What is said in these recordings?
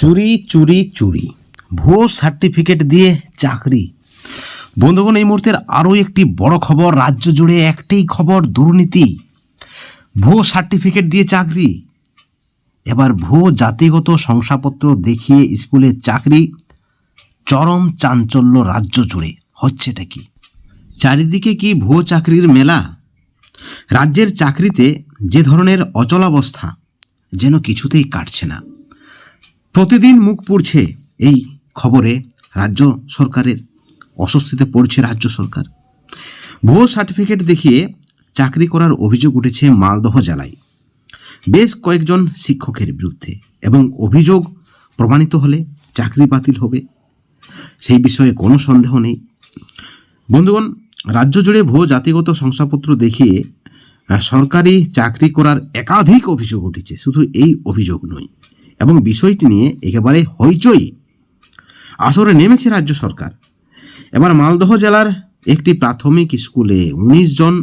চুরি চুরি চুরি। ভুয়ো সার্টিফিকেট দিয়ে চাকরি। বন্ধুগণ, এই মুহূর্তের আরও একটি বড় খবর, রাজ্য জুড়ে একটাই খবর, দুর্নীতি। ভুয়ো সার্টিফিকেট দিয়ে চাকরি। এবার ভুয়ো জাতিগত শংসাপত্র দেখিয়ে স্কুলে চাকরি। চরম চাঞ্চল্য রাজ্য জুড়ে। হচ্ছেটা কি? চারিদিকে কি ভুয়ো চাকরির মেলা? রাজ্যের চাকরিতে যে ধরনের অচলাবস্থা, যেন কিছুতেই কাটছে না। প্রতিদিন মুখ পড়ছে এই খবরে রাজ্য সরকারের, অস্বস্তিতে পড়ছে রাজ্য সরকার। ভুয়ো সার্টিফিকেট দেখিয়ে চাকরি করার অভিযোগ উঠেছে মালদহ জেলায়। বেশ কয়েকজন শিক্ষকের বিরুদ্ধে এবং অভিযোগ প্রমাণিত হলে চাকরি বাতিল হবে, সেই বিষয়ে কোনো সন্দেহ নেই। বন্ধুগণ, রাজ্য জুড়ে ভুয়ো জাতিগত শংসাপত্র দেখিয়ে সরকারি চাকরি করার একাধিক অভিযোগ উঠেছে। শুধু এই অভিযোগ নয় এবং বিষয়টি নিয়ে একেবারে হইচই। আসরে নেমেছে রাজ্য সরকার। এবার মালদহ জেলার একটি প্রাথমিক স্কুলে উনিশ জন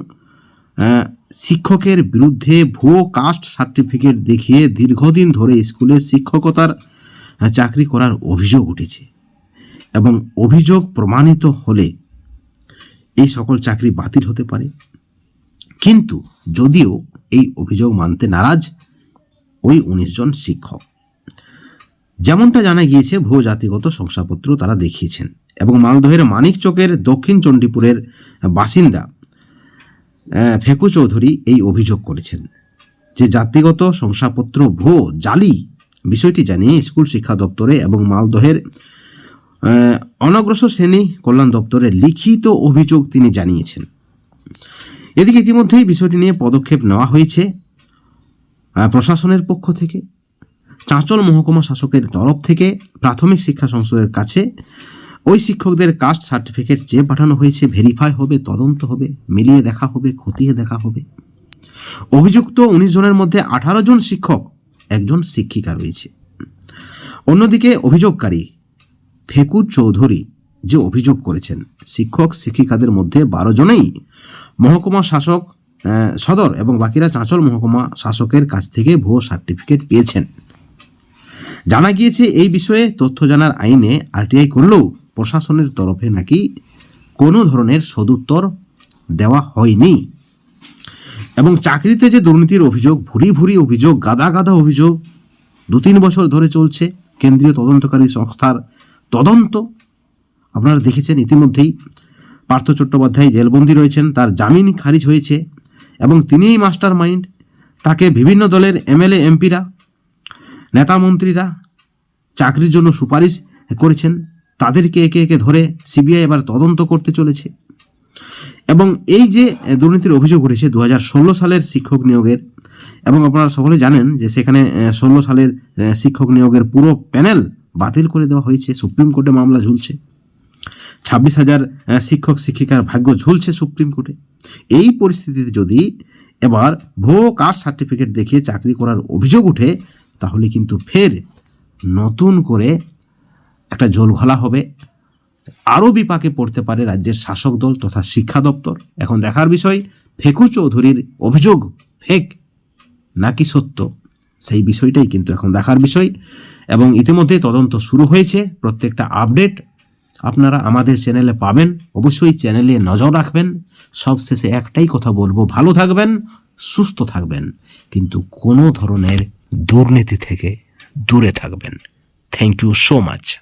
শিক্ষকের বিরুদ্ধে ভুয়ো কাস্ট সার্টিফিকেট দেখিয়ে দীর্ঘদিন ধরে স্কুলে শিক্ষকতার চাকরি করার অভিযোগ উঠেছে এবং অভিযোগ প্রমাণিত হলে এই সকল চাকরি বাতিল হতে পারে। কিন্তু যদিও এই অভিযোগ মানতে নারাজ ওই উনিশ জন শিক্ষক। যেমনটা জানা গিয়েছে ভূ জাতিগত শংসাপত্র তারা দেখিয়েছেন এবং মালদহের মানিকচকের দক্ষিণ চণ্ডীপুরের বাসিন্দা ফেকু চৌধুরী এই অভিযোগ করেছেন যে জাতিগত শংসাপত্র ভো জালি বিষয়টি জানিয়ে স্কুল শিক্ষা দপ্তরে এবং মালদহের অনগ্রসর শ্রেণি কল্যাণ দপ্তরে লিখিত অভিযোগ তিনি জানিয়েছেন। এদিকে ইতিমধ্যেই বিষয়টি নিয়ে পদক্ষেপ নেওয়া হয়েছে প্রশাসনের পক্ষ থেকে। চাঁচল মহকুমা শাসকের তরফ থেকে প্রাথমিক শিক্ষা সংসদের কাছে ওই শিক্ষকদের কাস্ট সার্টিফিকেট চেয়ে পাঠানো হয়েছে ভেরিফাই হবে, তদন্ত হবে, মিলিয়ে দেখা হবে, খতিয়ে দেখা হবে। অভিযুক্ত উনিশ জনের মধ্যে আঠারো জন শিক্ষক, একজন শিক্ষিকা রয়েছে। অন্যদিকে অভিযোগকারী ফেকু চৌধুরী যে অভিযোগ করেছেন, শিক্ষক শিক্ষিকাদের মধ্যে বারো জনেই মহকুমা শাসক সদর এবং বাকিরা চাঁচল মহকুমা শাসকের কাছ থেকে ভুয়ো সার্টিফিকেট পেয়েছেন। জানা গিয়েছে, এই বিষয়ে তথ্য জানার আইনে আরটিআই করলেও প্রশাসনের তরফে নাকি কোনো ধরনের সদুত্তর দেওয়া হয়নি। এবং চাকরিতে যে দুর্নীতির অভিযোগ, ভুরি ভুরি অভিযোগ, গাদা গাদা অভিযোগ দু তিন বছর ধরে চলছে, কেন্দ্রীয় তদন্তকারী সংস্থার তদন্ত। আপনারা দেখেছেন ইতিমধ্যেই পার্থ চট্টোপাধ্যায় জেলবন্দি রয়েছেন, তার জামিন খারিজ হয়েছে এবং তিনিই মাস্টার মাইন্ড তাকে বিভিন্ন দলের এমএলএ, এমপিরা নেতা মন্ত্রীরা চাকরির জন্য সুপারিশ করেছেন। তাদেরকে একে একে ধরে সিবিআই এবার তদন্ত করতে চলেছে। এবং এই যে দুর্নীতির অভিযোগ উঠেছে দু হাজার ষোলো সালের শিক্ষক নিয়োগের, এবং আপনারা সকলে জানেন যে সেখানে ষোলো সালের শিক্ষক নিয়োগের পুরো প্যানেল বাতিল করে দেওয়া হয়েছে, সুপ্রিম কোর্টে মামলা ঝুলছে। ছাব্বিশ হাজার শিক্ষক, শিক্ষিকার ভাগ্য ঝুলছে সুপ্রিম কোর্টে। এই পরিস্থিতিতে যদি এবার ভুয়ো কাস্ট সার্টিফিকেট দেখিয়ে চাকরি করার অভিযোগ উঠে তাহলে কিন্তু ফের নতুন করে একটা জল ঘোলা হবে। আরও বিপাকে পড়তে পারে রাজ্যের শাসক দল তথা শিক্ষা দপ্তর। এখন দেখার বিষয়, ফেকু চৌধুরীর অভিযোগ ফেক নাকি সত্য? সেই বিষয়টাই কিন্তু এখন দেখার বিষয়। এবং ইতিমধ্যে তদন্ত শুরু হয়েছে। প্রত্যেকটা আপডেট আপনারা আমাদের চ্যানেলে পাবেন। অবশ্যই চ্যানেলে নজর রাখবেন। সবশেষে একটাই কথা বলব, ভালো থাকবেন, সুস্থ থাকবেন। কিন্তু কোনো ধরনের দুর্নীতি থেকে দূরে থাকবেন। Thank you so much